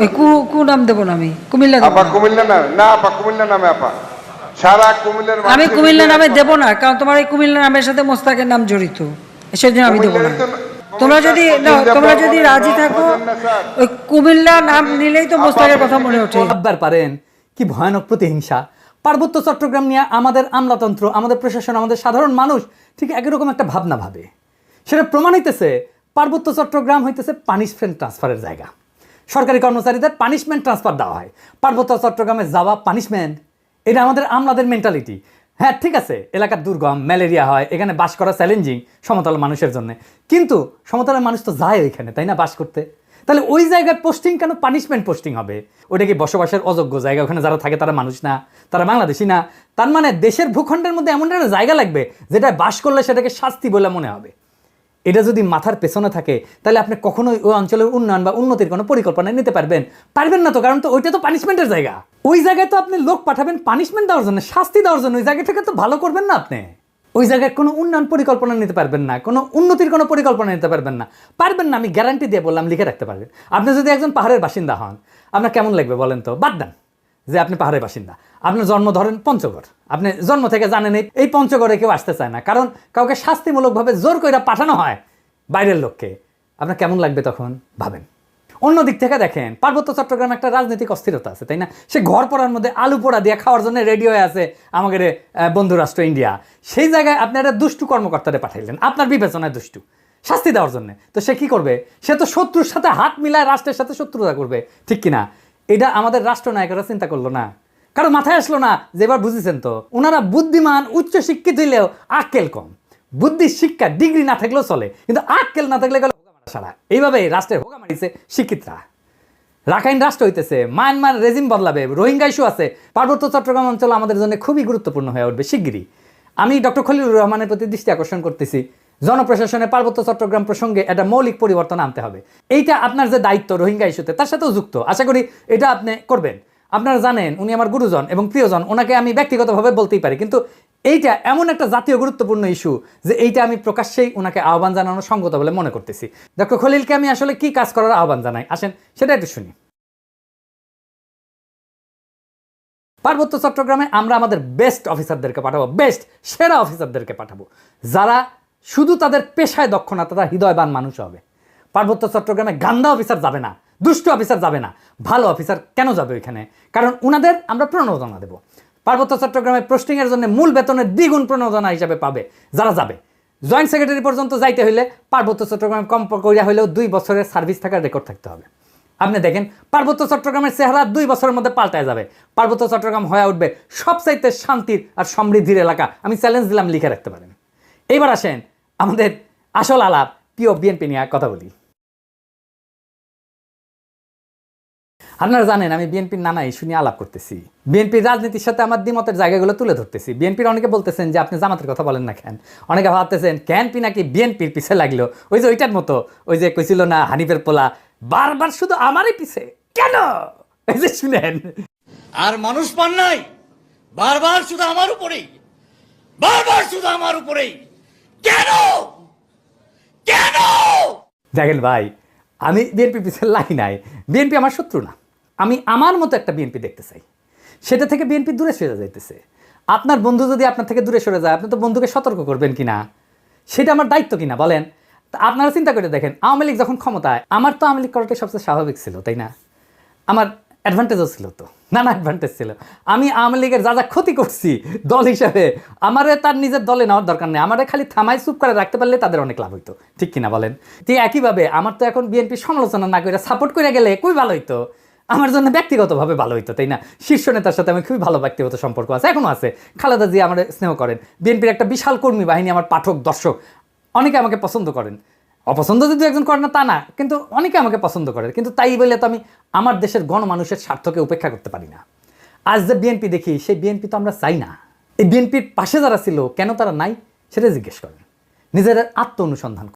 ওই কু কু নাম দেবো না আমি? কুমিল্লা আপা কুমিল্লা নামে না আপা কুমিল্লা নামে আপা। সারা কুমিল্লার আমি কুমিল্লা নামে দেবো না কারণ তোমার এই কুমিল্লা নামের সাথে মোস্তাকের নাম জড়িত। সেজন্য আমি দেবো না। তোমরা যদি তোমরা যদি রাজি থাকো? ওই কুমিল্লা নাম নিলেই তো মোস্তাকের কথা মনে ওঠে। ভাববার পারেন কি ভয়ানক প্রতিহিংসা। পার্বত্য চট্টগ্রাম নিয়ে আমাদের আমলাতন্ত্র আমাদের প্রশাসন আমাদের সাধারণ মানুষ ঠিক একই রকম একটা ভাবনা ভাবে। সেটা প্রমাণ হইতেছে পার্বত্য চট্টগ্রাম হইতেছে পানিশমেন্ট ট্রান্সফারের জায়গা। সরকারি কর্মচারীদের পানিশমেন্ট ট্রান্সফার দেওয়া হয়। পার্বত্য চট্টগ্রামে যাওয়া পানিশমেন্ট এটা আমাদের আমলাদের মেন্টালিটি হ্যাঁ ঠিক আছে, এলাকার দুর্গম, ম্যালেরিয়া হয়, এখানে বাস করা চ্যালেঞ্জিং সমতল মানুষের জন্য। কিন্তু সমতলের মানুষ তো যায় ওইখানে, তাই না বাস করতে? তাহলে ওই জায়গায় পোস্টিং কেন পানিশমেন্ট পোস্টিং হবে? ওটা কি বসবাসের অযোগ্য জায়গা? ওখানে যারা থাকে তারা মানুষ না, তারা বাংলাদেশি না। তার মানে দেশের ভূখণ্ডের মধ্যে এমন একটা জায়গা লাগবে যেটা বাস করলে সেটাকে শাস্তি বলে মনে হবে। এটা যদি মাথার পেছনে থাকে, তাহলে আপনি কখনোই ওই অঞ্চলের উন্নয়ন বা উন্নতির কোনো পরিকল্পনা নিতে পারবেন। পারবেন না তো, কারণ তো ওইটা তো পানিশমেন্টের জায়গা। ওই জায়গায় তো আপনি লোক পাঠাবেন পানিশমেন্ট দেওয়ার জন্য, শাস্তি দেওয়ার জন্য, ওই জায়গাটাকে তো ভালো করবেন না আপনি। ওই জায়গায় কোনো উন্নয়ন পরিকল্পনা নিতে পারবেন না, কোনো উন্নতির কোনো পরিকল্পনা নিতে পারবেন না। পারবেন না, আমি গ্যারান্টি দিয়ে বললাম, লিখে রাখতে পারবেন। আপনি যদি একজন পাহাড়ের বাসিন্দা হন, আপনার কেমন লাগবে বলেন তো? বাদ দেন। যে আপনি পাহাড়ের বাসিন্দা। আপনার জন্ম ধরেন পঞ্চগড়। আপনি জন্ম থেকে জানেন এই- পঞ্চগড়ে কেউ আসতে চায় না। কারণ কাউকে শাস্তিমূলকভাবে জোর করে পাঠানো হয় বাইরের লোককে। আপনার কেমন লাগবে তখন? ভাবেন। অন্য দিক থেকে দেখেন পার্বত্য চট্টগ্রামে একটা রাজনৈতিক অস্থিরতা আছে তাই না? সে ঘর পড়ার মধ্যে আলু পোড়া দিয়ে খাওয়ার জন্য রেডি হয়ে আছে আমাদের আহ, বন্ধু রাষ্ট্র ইন্ডিয়া সেই জায়গায় আপনি একটা দুষ্টু কর্মকর্তারে পাঠাইলেন আপনার বিবেচনায় দুষ্টু। শাস্তি দেওয়ার জন্য। তো সে কি করবে? সে তো শত্রুর সাথে হাত মিলায় রাষ্ট্রের সাথে শত্রুতা করবে ঠিক কিনা? এটা আমাদের রাষ্ট্রনায়করা চিন্তা করল না। কারও মাথায় আসলো না যে এবার বুঝেছেন তো। ওনারা বুদ্ধিমান উচ্চ শিক্ষিত হইলেও আক্কেল কম। বুদ্ধি, শিক্ষা, ডিগ্রি না থাকলেও চলে। কিন্তু আক্কেল না থাকলে গেলে সারা। এইভাবে রাষ্ট্রের হোগা মারিছে শিক্ষিতরা। রাখাইন রাষ্ট্র হইতেছে, মায়ানমার রেজিম বদলাবে, রোহিঙ্গা ইস্যু আছে। পার্বত্য চট্টগ্রাম অঞ্চল আমাদের জন্য খুবই গুরুত্বপূর্ণ হয়ে উঠবে, শিগগিরই। আমি ডক্টর খলিলুর রহমানের প্রতি দৃষ্টি আকর্ষণ করতেছি। জনপ্রশাসনে পার্বত্য চট্টগ্রাম প্রসঙ্গে একটা মৌলিক পরিবর্তন আনতে হবে। এইটা আপনার যে দায়িত্ব রোহিঙ্গা ইস্যুতে, তার সাথেও যুক্ত। আশা করি এটা আপনি করবেন। আপনারা জানেন, উনি আমার গুরুজন এবং প্রিয়জন, ওনাকে আমি ব্যক্তিগতভাবে বলতেই পারি। কিন্তু এইটা এমন একটা জাতীয় গুরুত্বপূর্ণ ইস্যু যে এইটা আমি প্রকাশ্যেই ওনাকে আহ্বান জানানো সঙ্গত বলে মনে করতেছি। ডক্টর খলিলকে আমি আসলে কি কাজ করার আহ্বান জানাই? আসেন, সেটা একটু শুনি। পার্বত্য চট্টগ্রামে আমরা আমাদের বেস্ট অফিসারদেরকে পাঠাবো বেস্ট সেরা অফিসারদেরকে পাঠাবো। যারা শুধু তাদের পেশায় দক্ষ না, তারা হৃদয়বান মানুষ হবে। পার্বত্য চট্টগ্রামে গান্দা অফিসার যাবে না, দুষ্ট অফিসার যাবে না, ভালো অফিসার কেন যাবে ওইখানে? কারণ উনাদের আমরা প্রণোদনা দেব। পার্বত্য চট্টগ্রামে পোস্টিংয়ের জন্য মূল বেতনের দ্বিগুণ প্রণোদনা হিসাবে পাবে, যারা যাবে। জয়েন্ট সেক্রেটারি পর্যন্ত যাইতে হইলে পার্বত্য চট্টগ্রামে কম করিয়া হইলেও দুই বছরের সার্ভিস থাকার রেকর্ড থাকতে হবে। আপনি দেখেন, পার্বত্য চট্টগ্রামের চেহারা দুই বছরের মধ্যে পাল্টায় যাবে। পার্বত্য চট্টগ্রাম হয়ে উঠবে সবচাইতে শান্তির আর সমৃদ্ধির এলাকা। আমি চ্যালেঞ্জ দিলাম, লিখে রাখতে পারেন। এইবার আসেন আমাদের আসল আলাপ প্রিয় বিএনপি নিয়ে কথা বলি। আপনারা জানেন আমি বিএনপির নানা ইস্যু নিয়ে আলাপ করতেছি। বিএনপির রাজনীতির সাথে আমার দ্বিমতের জায়গাগুলো তুলে ধরতেছি। বিএনপির অনেকে বলতেছেন যে আপনি জামাতের কথা বলেন না কেন? অনেকে ভাবতেছেন, কেন পি নাকি বিএনপির পিছে লাগল? ওই যে ওইটার মতো, ওই যে কইছিল না হানিফের পোলা, বারবার শুধু আমারই পিছে, কেন? এই যে শুনেন। আর মানুষ পান নাই, বারবার শুধু আমার উপরেই, বারবার শুধু আমার উপরেই। কেন? কেন? দেখেন ভাই, আমি বিএনপি পিছনে লাগি নাই। বিএনপি আমার শত্রু না। আমি আমার মতো একটা বিএনপি দেখতে চাই। সেটা থেকে বিএনপি দূরে সরে যাইতেছে। আপনার বন্ধু যদি আপনার থেকে দূরে সরে যায়, আপনি তো বন্ধুকে সতর্ক করবেন কিনা? সেটা আমার দায়িত্ব কিনা, বলেন? তা আপনারা চিন্তা করে দেখেন, আওয়ামী লীগ যখন ক্ষমতায়, আমার তো আওয়ামী লীগ করাটাই সবচেয়ে স্বাভাবিক ছিল, তাই না? আমার অ্যাডভান্টেজও ছিল তো, নানা অ্যাডভান্টেজ ছিল। আমি আওয়ামী লীগের যা যা ক্ষতি করছি দল হিসাবে, আমারে তার নিজের দলে নেওয়ার দরকার নেই। আমারে খালি থামাই চুপ করে রাখতে পারলে তাদের অনেক লাভ হইতো। ঠিক কিনা বলেন? ঠিক একইভাবে আমার তো এখন বিএনপি সমালোচনা না করে সাপোর্ট করে গেলে খুবই ভালো হইতো। আমার জন্য ব্যক্তিগতভাবে ভালো হইতো, তাই না? শীর্ষ নেতার সাথে আমি খুবই ভালো ব্যক্তিগত সম্পর্ক আছে এখনও আছে। খালেদা জি আমার স্নেহ করেন। বিএনপির একটা বিশাল কর্মী বাহিনী আমার পাঠক, দর্শক, অনেকে আমাকে পছন্দ করেন। অপছন্দ যদি একজন করে না, তা না। কিন্তু অনেকে আমাকে পছন্দ করে। কিন্তু তাই বলে তো আমি আমার দেশের গণমানুষের স্বার্থকে উপেক্ষা করতে পারি না। আজ যে বিএনপি দেখি, সেই বিএনপি তো আমরা চাই না। এই বিএনপির পাশে যারা ছিল, কেন তারা নাই সেটা জিজ্ঞেস করেন। নিজেদের আত্ম অনুসন্ধান